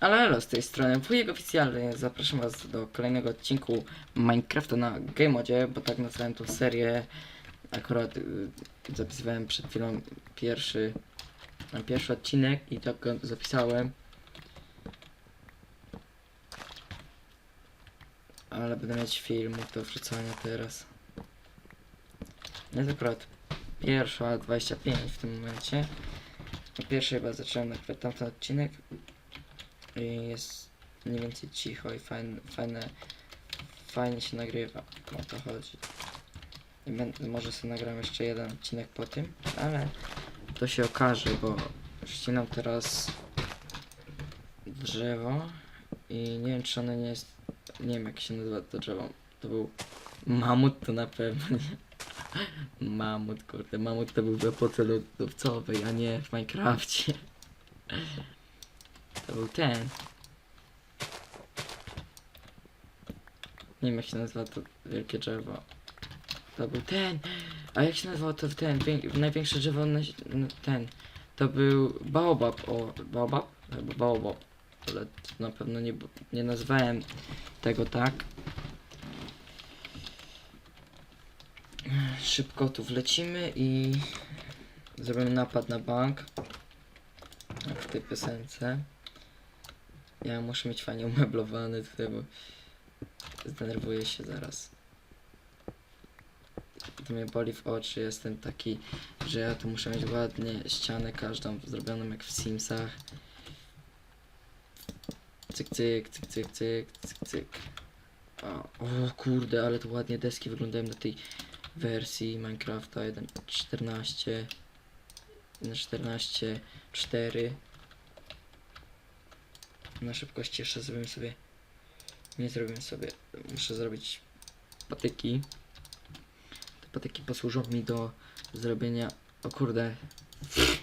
Ale elo, z tej strony wujek oficjalny. Zapraszam was do kolejnego odcinku Minecrafta na Game Modzie, bo tak nazwałem tą serię. Akurat y, zapisywałem przed chwilą pierwszy, pierwszy odcinek i tak go zapisałem. Ale będę mieć filmów do wrzucania teraz. Jest akurat pierwsza 25 w tym momencie. Po pierwsze chyba zacząłem nagrywać tamten odcinek jest mniej więcej cicho i fajne, fajne, fajnie się nagrywa, o to chodzi. I może sobie nagram jeszcze jeden odcinek po tym, ale to się okaże, bo ścinam teraz drzewo i nie wiem czy ono nie jest, nie wiem jak się nazywa to drzewo, to był mamut to na pewno nie. Mamut, kurde, mamut to był w epoce lodowcowej, a nie w Minecrafcie. To był ten. Nie wiem jak się nazywa to wielkie drzewo. To był ten. A jak się nazywał to ten, wię- największe drzewo na, ten. To był baobab, o, baobab? Chyba baobab. Ale na pewno nie, nie nazwałem tego tak. Szybko tu wlecimy i zrobimy napad na bank. W tej piosence. Ja muszę mieć fajnie umeblowany tutaj, bo zdenerwuję się zaraz. To mnie boli w oczy, jestem taki, że ja tu muszę mieć ładnie ścianę każdą zrobioną jak w Simsach. Cyk, cyk, cyk, cyk, cyk, cyk, cyk. O, kurde, ale to ładnie deski wyglądają na tej wersji Minecrafta 1.14 1.14 4 na szybkości jeszcze zrobimy sobie nie zrobimy sobie muszę zrobić patyki te patyki posłużą mi do zrobienia o kurde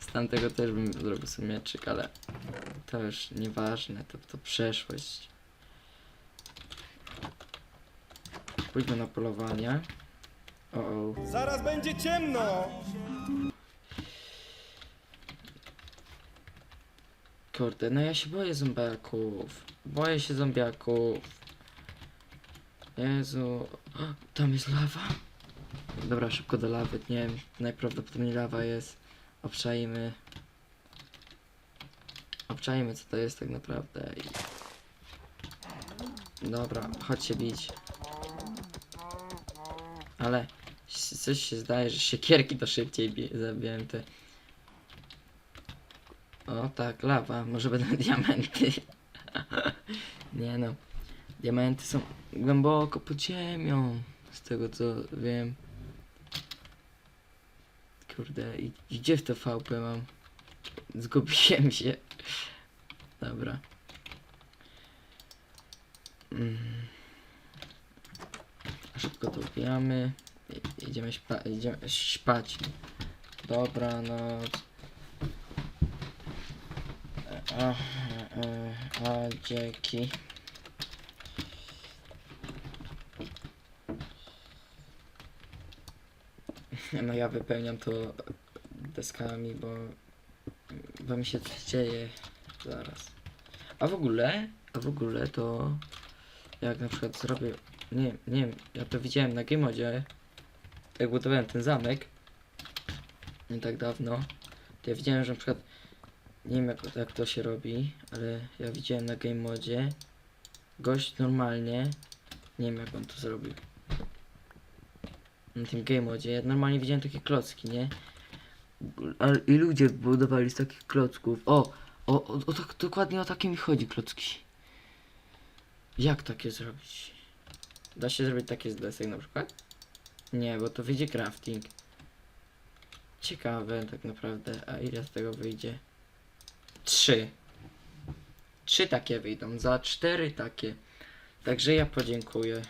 z tamtego też bym zrobił sobie mieczyk ale to już nieważne to, to przeszłość pójdźmy na polowanie o, o. Zaraz będzie ciemno! Kurde, no ja się boję zombiaków. Boję się zombiaków. Jezu. O, Tam jest lawa. Dobra, szybko do lawy. Nie wiem, najprawdopodobniej lawa jest. Obczajmy. Obczajmy co to jest tak naprawdę. I... Dobra, chodź się bić. Ale coś się zdaje, że siekierki to szybciej zabiłem te. O tak, lawa, może będą diamenty. Nie no. Diamenty są głęboko pod ziemią. Z tego co wiem. Kurde, i gdzie w to VP mam? Zgubiłem się. Dobra. Mm. Szybko to ubijamy. Idziemy, śpa idziemy śpać. Dobranoc. A, a, a dzięki. No ja wypełniam to deskami, bo, bo mi się coś dzieje zaraz. A w ogóle, a w ogóle to jak na przykład zrobię, nie, nie wiem, ja to widziałem na Gameodzie, jak budowałem ten zamek, nie tak dawno, to ja widziałem, że na przykład nie wiem jak, jak to się robi, ale ja widziałem na game modzie gość normalnie, nie wiem jak on to zrobił. Na tym game modzie, ja normalnie widziałem takie klocki, nie? Ale i ludzie budowali z takich klocków. O, o, o, o tak, dokładnie o takie mi chodzi klocki. Jak takie zrobić? Da się zrobić takie z desek na przykład? Nie, bo to wyjdzie crafting. Ciekawe tak naprawdę, a ile z tego wyjdzie? Trzy. Trzy takie wyjdą, za cztery takie. Także ja podziękuję,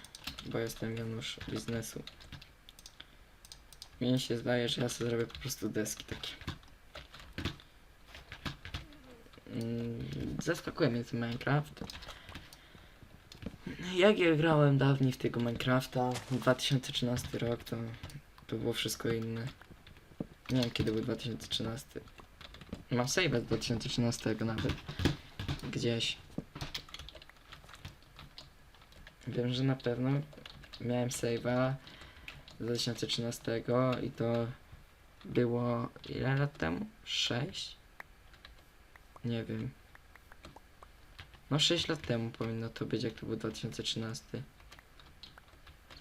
bo jestem Janusz biznesu. Mnie się zdaje, że ja sobie zrobię po prostu deski takie. Mm, Zaskakuje mnie ten Minecraft. Jak ja grałem dawniej w tego Minecrafta, 2013 rok, to, to było wszystko inne. Nie wiem kiedy był 2013. Mam save z 2013 nawet. Gdzieś. Wiem, że na pewno miałem save'a z 2013 i to było ile lat temu? 6? Nie wiem. No 6 lat temu powinno to być, jak to był 2013.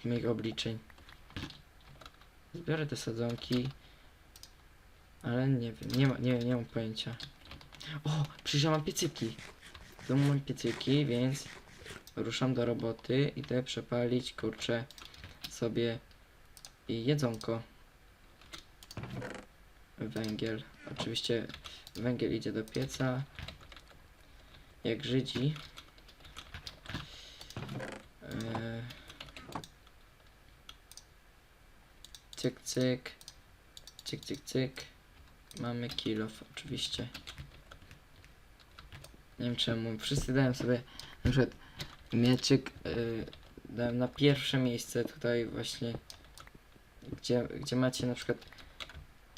Z moich obliczeń. Zbiorę te sadzonki. Ale nie wiem, nie, ma, nie, nie mam pojęcia. O, przecież ja mam piecyki. W mam piecyki, więc ruszam do roboty. Idę przepalić, kurczę, sobie i jedzonko. Węgiel. Oczywiście węgiel idzie do pieca. Jak Żydzi. Eee. Cyk, cyk. Cyk, cyk, cyk. Mamy kilof, oczywiście. Nie wiem czemu. Wszyscy dają sobie na przykład mieczyk. Yy, dałem na pierwsze miejsce tutaj właśnie. Gdzie, gdzie macie na przykład.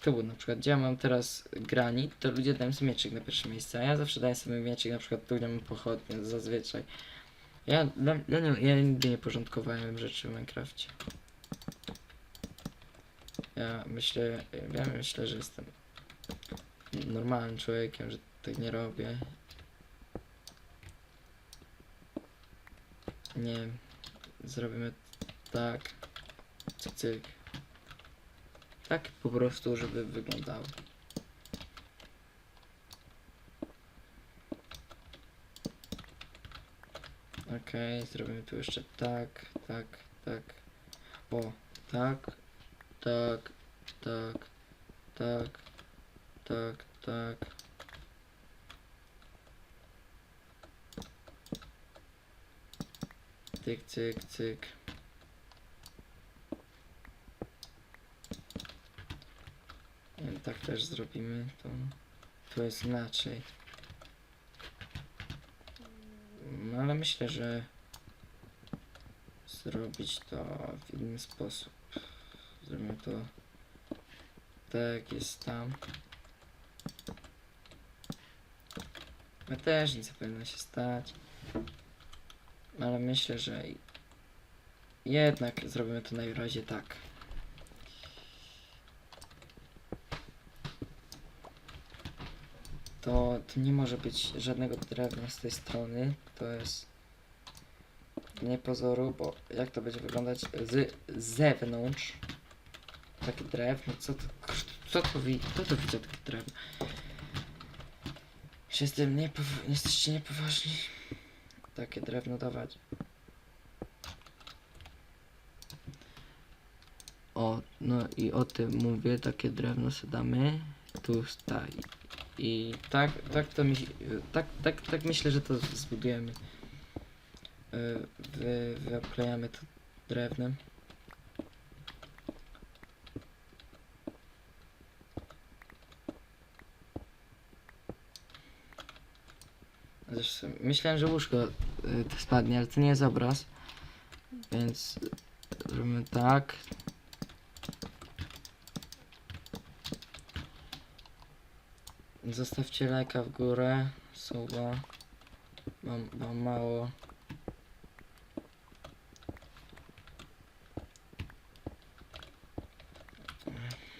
Tu na przykład, gdzie ja mam teraz granit, to ludzie dają sobie mieczyk na pierwsze miejsce, a ja zawsze daję sobie mieczyk na przykład tu, gdzie mam pochodnie, zazwyczaj. Ja, dla, ja, nie, ja nigdy nie porządkowałem rzeczy w Minecrafcie. Ja myślę, ja myślę, że jestem normalnym człowiekiem, że tak nie robię. Nie zrobimy tak, cyk. Tak po prostu, żeby wyglądało. Okej, zrobimy tu jeszcze tak, tak, tak. O, tak, tak, tak, tak, tak, tak. Cyk, cyk, cyk. Tak też zrobimy, to tu jest inaczej. No ale myślę, że zrobić to w inny sposób. Zrobimy to tak jest tam. No też nic powinno się stać. Ale myślę, że jednak zrobimy to najwyraźniej tak. To, to nie może być żadnego drewna z tej strony. To jest nie pozoru, bo jak to będzie wyglądać z zewnątrz. Takie drewno, co to, co to, wi- kto to widział takie drewno? Czy jestem niepowa- jesteście niepoważni? Takie drewno dawać. O, no i o tym mówię, takie drewno sobie damy. Tu staj. I tak, tak to mi, tak, tak, tak myślę, że to zbudujemy. Yy, Wy, wyklejamy to drewnem. Zresztą myślałem, że łóżko y, spadnie, ale to nie jest obraz. Więc zrobimy tak. Zostawcie lajka w górę, suba. Mam, mam mało.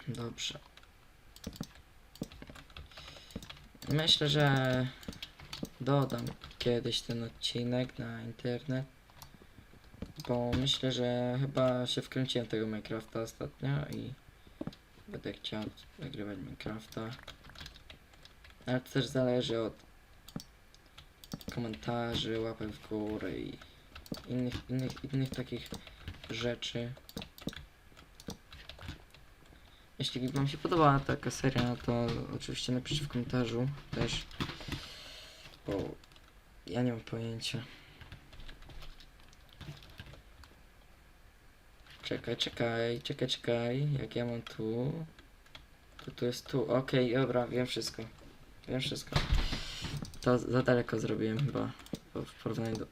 Dobrze. Myślę, że dodam kiedyś ten odcinek na internet. Bo myślę, że chyba się wkręciłem tego Minecrafta ostatnio i będę chciał nagrywać Minecrafta. Ale to też zależy od komentarzy, łapek w górę i innych, innych, innych takich rzeczy. Jeśli Wam się podobała taka seria, to oczywiście napiszcie w komentarzu też, bo ja nie mam pojęcia. Czekaj, czekaj, czekaj, czekaj, jak ja mam tu, to tu jest tu, okej, dobra, wiem wszystko, wiem wszystko. To za daleko zrobiłem chyba, w porównaniu do,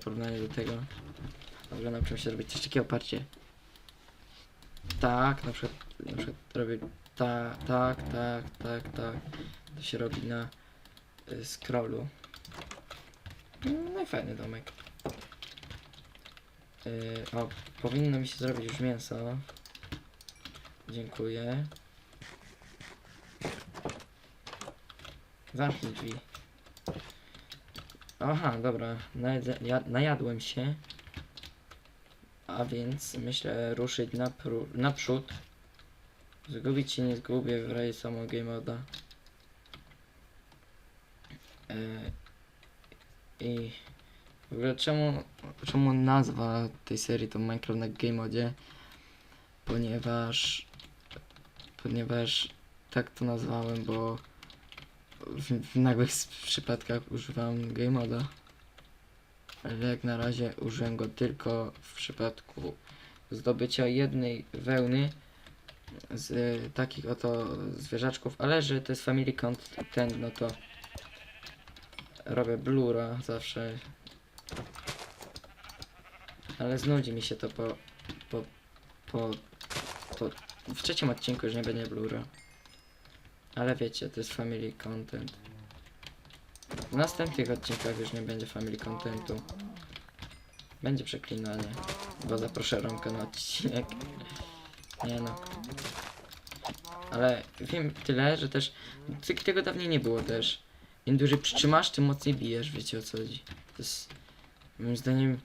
w porównaniu do tego. Dobrze, nauczyłem się robić coś takiego, patrzcie. Tak, na przykład, na przykład robię tak, tak, tak, tak, tak, To się robi na scrollu. No i fajny domek. Y, o, powinno mi się zrobić już mięso. Dziękuję. Zamknij drzwi. Aha, dobra. Ja, najadłem się. A więc myślę ruszyć napru- naprzód. Zgubić się nie zgubię w razie. E, I w ogóle czemu, czemu nazwa tej serii to Minecraft na game modzie? Ponieważ ponieważ tak to nazwałem, bo w, w nagłych przypadkach używam game moda. Ale jak na razie użyłem go tylko w przypadku zdobycia jednej wełny z y, takich oto zwierzaczków, ale że to jest family content, no to robię blura zawsze. Ale znudzi mi się to po, po, po, po w trzecim odcinku już nie będzie blura. Ale wiecie, to jest family content. W następnych odcinkach już nie będzie family contentu. Będzie przeklinanie, bo zaproszę Romka na odcinek. Nie no. Ale wiem tyle, że też tego dawniej nie było też. Im dłużej przytrzymasz, tym mocniej bijesz, wiecie o co chodzi. To jest moim zdaniem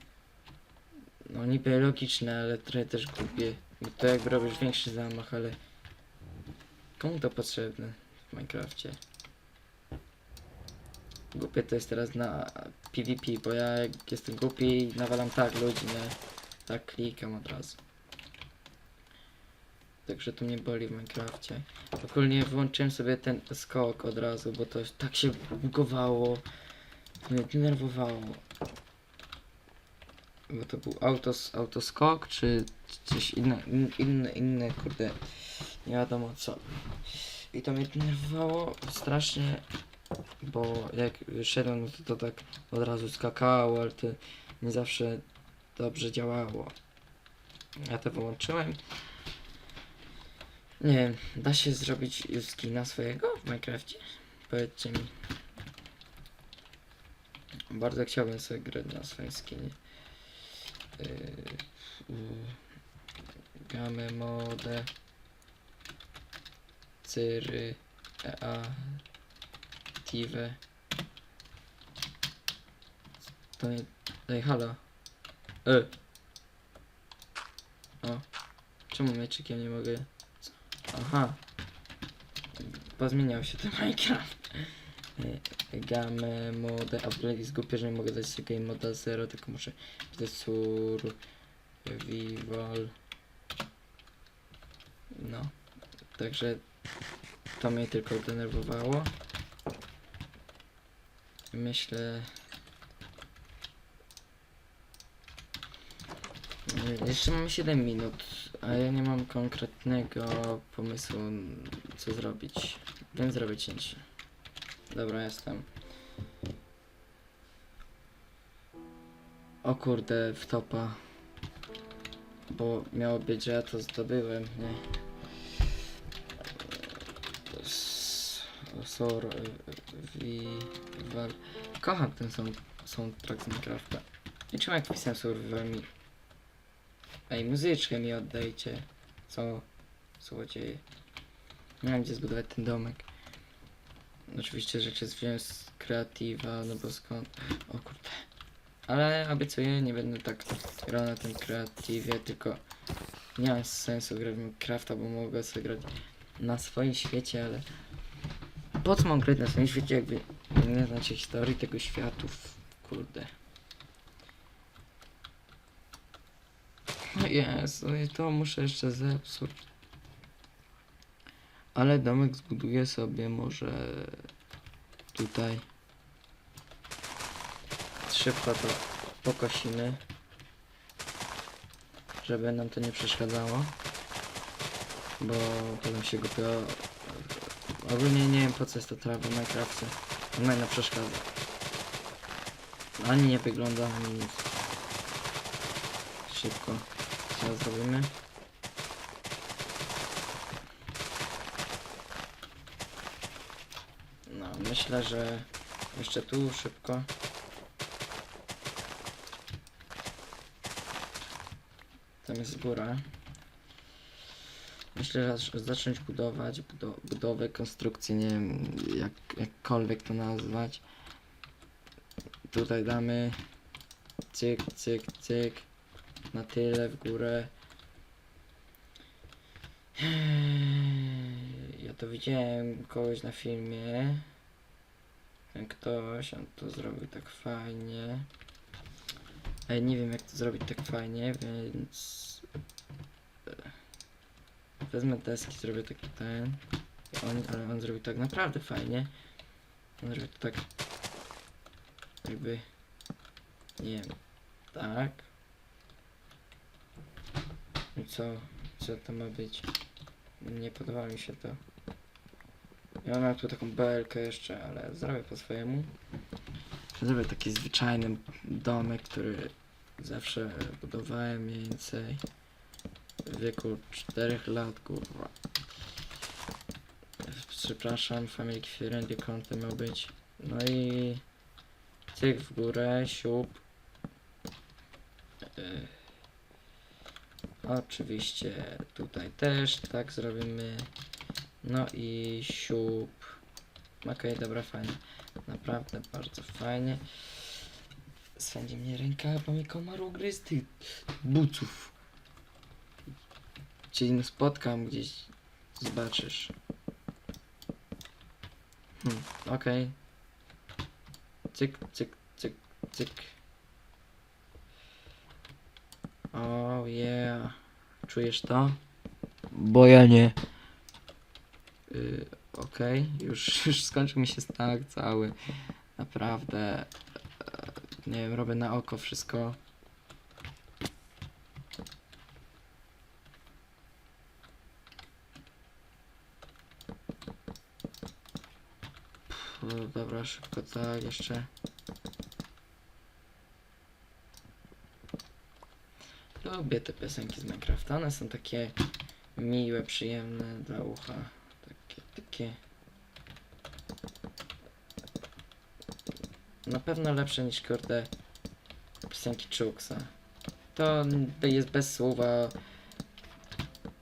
no niby logiczne, ale trochę też głupie. Bo to jakby robisz większy zamach, ale komu to potrzebne w Minecrafcie? Głupie to jest teraz na PvP, bo ja jak jestem głupi nawalam tak ludzi, nie? Tak klikam od razu. Także to mnie boli w Minecrafcie. Ogólnie wyłączyłem sobie ten skok od razu, bo to tak się bugowało. Mnie denerwowało. Bo to był autos, autoskok, czy coś inne, in- inne, inne, kurde, nie wiadomo co. I to mnie denerwowało strasznie, bo jak szedłem, no to, to tak od razu skakało, ale to nie zawsze dobrze działało. Ja to wyłączyłem. Nie wiem, da się zrobić skina swojego w Minecrafcie? Powiedzcie mi. Bardzo chciałbym sobie grać na swoim skinie. Yy, yy, Game mode Cyry EA Tive To nie... Ej, halo E O Czemu mieczykiem nie mogę? Aha Pozmieniał się ten Minecraft Game mode A w ogóle jest głupie, że nie mogę dać sobie game moda 0 Tylko muszę dać sur Vival. No. Także to mnie tylko denerwowało. Myślę. Jeszcze mamy 7 minut, a ja nie mam konkretnego pomysłu co zrobić. Więc zrobię cięcie. Dobra, jestem. O kurde, w topa. Bo miało być, że ja to zdobyłem, nie? Sor... Kocham ten sound, soundtrack z Minecrafta. I czemu jak pisałem Survival mi... Ej, muzyczkę mi oddajcie. Co? Złodzieje. Wiem gdzie zbudować ten domek. Oczywiście rzeczy wziąłem z kreatywa, no bo skąd... O kurde. Ale obiecuję, nie będę tak grał na tym kreatywie, tylko nie ma sensu grać w Minecrafta, bo mogę sobie grać na swoim świecie, ale po co mam grać na swoim świecie, jakby nie znacie historii tego światów, kurde. Jezu, i to muszę jeszcze zepsuć. Ale domek zbuduję sobie może tutaj. Szybko to pokosimy. Żeby nam to nie przeszkadzało. Bo potem się głupio... Ogólnie nie wiem po co jest to trawa w Minecrafcie. Ona na przeszkadza. Ani nie wygląda, ani nic. Szybko. Co zrobimy? myślę, że jeszcze tu szybko. Tam jest góra. Myślę, że zacząć budować budo budowę, konstrukcję, nie wiem jak, jakkolwiek to nazwać. Tutaj damy cyk, cyk, cyk na tyle w górę. Ja to widziałem kogoś na filmie. Ten ktoś, on to zrobił tak fajnie. Ale nie wiem jak to zrobić tak fajnie, więc e, wezmę deski, zrobię taki ten. On, ale on zrobił tak naprawdę fajnie. On zrobił to tak jakby nie wiem, tak. Co, co to ma być? Nie podoba mi się to. Ja mam tu taką belkę jeszcze, ale zrobię po swojemu. Zrobię taki zwyczajny domek, który zawsze budowałem mniej więcej w wieku 4 lat, kurwa. Przepraszam, family friendly content miał być. No i cyk w górę, siup. Oczywiście tutaj też tak zrobimy. No i siup. Okej, dobra, fajnie. Naprawdę bardzo fajnie. Swędzi mnie ręka, bo mi komar ugryzł tych buców. Cię spotkam gdzieś, zobaczysz. Hmm, okej. Cyk, cyk, cyk, cyk. Oh yeah. Czujesz to? Bo ja nie. Y, Okej, już, już skończył mi się stack cały. Naprawdę. e, Nie wiem, robię na oko wszystko. Pff, dobra, szybko tak, jeszcze. Lubię te piosenki z Minecrafta, one są takie miłe, przyjemne dla ucha. Takie, takie... Na pewno lepsze niż kurde piosenki Chuksa. To jest bez słowa,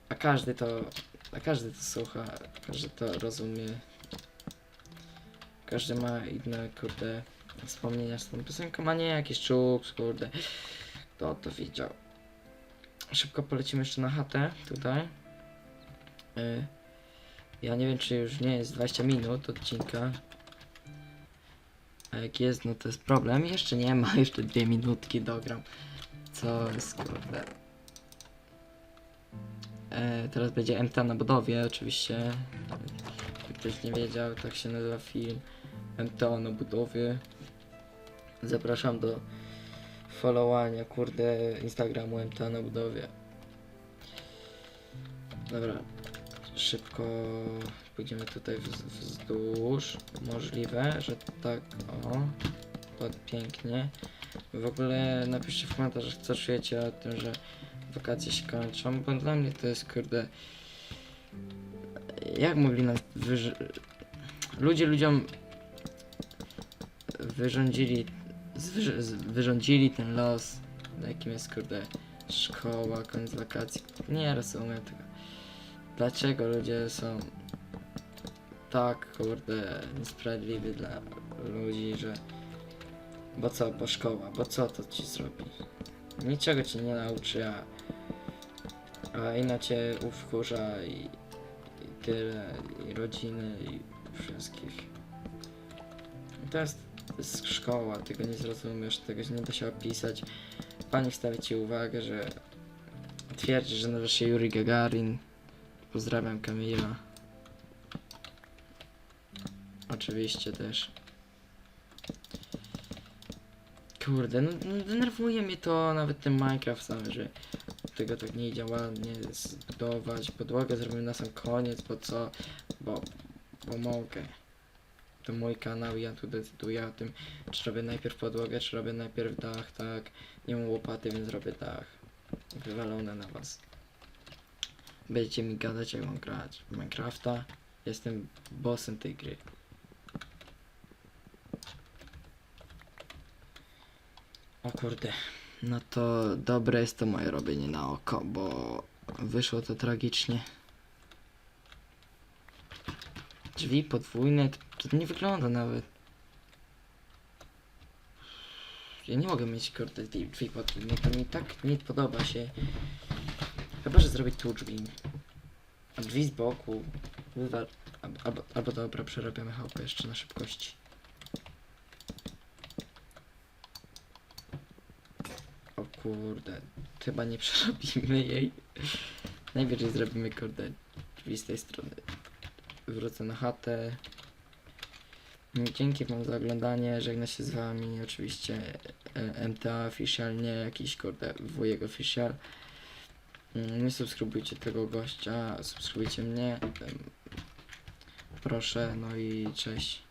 a każdy to, a każdy to słucha, każdy to rozumie. Każdy ma inne kurde wspomnienia z tą piosenką, a nie jakiś Chuks, kurde. Kto to widział? Szybko polecimy jeszcze na chatę tutaj. Y, Ja nie wiem, czy już nie jest 20 minut odcinka. A jak jest, no to jest problem. Jeszcze nie ma, jeszcze dwie minutki dogram. Co jest kurde. E, teraz będzie MTA na budowie, oczywiście. Jak ktoś nie wiedział, tak się nazywa film. MTA na budowie. Zapraszam do followowania, kurde, Instagramu MTA na budowie. Dobra, szybko pójdziemy tutaj wz- wzdłuż. Możliwe, że tak, o, to pięknie. W ogóle napiszcie w komentarzach, co czujecie o tym, że wakacje się kończą, bo dla mnie to jest, kurde, jak mogli nas wyż... Ludzie ludziom wyrządzili, wyrządzili ten los, jakim jest, kurde, szkoła, koniec wakacji. Nie rozumiem tego. Dlaczego ludzie są tak, kurde, niesprawiedliwi dla ludzi, że... Bo co, bo szkoła, bo co to ci zrobi? Niczego ci nie nauczy, a... A cię uwkurza i... I tyle, i rodziny, i wszystkich. To jest, jest szkoła, tego nie zrozumiesz, tego nie da się opisać. Pani wstawi ci uwagę, że twierdzi, że nazywa się Yuri Gagarin. Pozdrawiam Kamila. Oczywiście też. Kurde, no, no denerwuje mnie to nawet ten Minecraft sam, że tego tak nie idzie ładnie zbudować. Podłogę zrobimy na sam koniec, bo co? Bo, bo mogę to mój kanał, ja tu decyduję o tym, czy robię najpierw podłogę, czy robię najpierw dach, tak. Nie mam łopaty, więc robię dach. Wywalone na was. Będziecie mi gadać, jak mam grać w Minecrafta. Jestem bossem tej gry. O kurde. No to dobre jest to moje robienie na oko, bo wyszło to tragicznie. Drzwi podwójne, to, to nie wygląda nawet. Ja nie mogę mieć kurde drzwi podwójne, to mi tak nie podoba się. Chyba, że zrobić tu drzwi. A drzwi z boku. Wywal... Albo, albo dobra, przerabiamy chałupę jeszcze na szybkości. O kurde, chyba nie przerobimy jej. Najwyżej zrobimy kurde drzwi z tej strony. Wrócę na chatę. Dzięki wam za oglądanie, żegna się z wami oczywiście e, MTA Official, nie jakiś kurde wujek Official. Mm, Nie subskrybujcie tego gościa, subskrybujcie mnie. Proszę, no i cześć.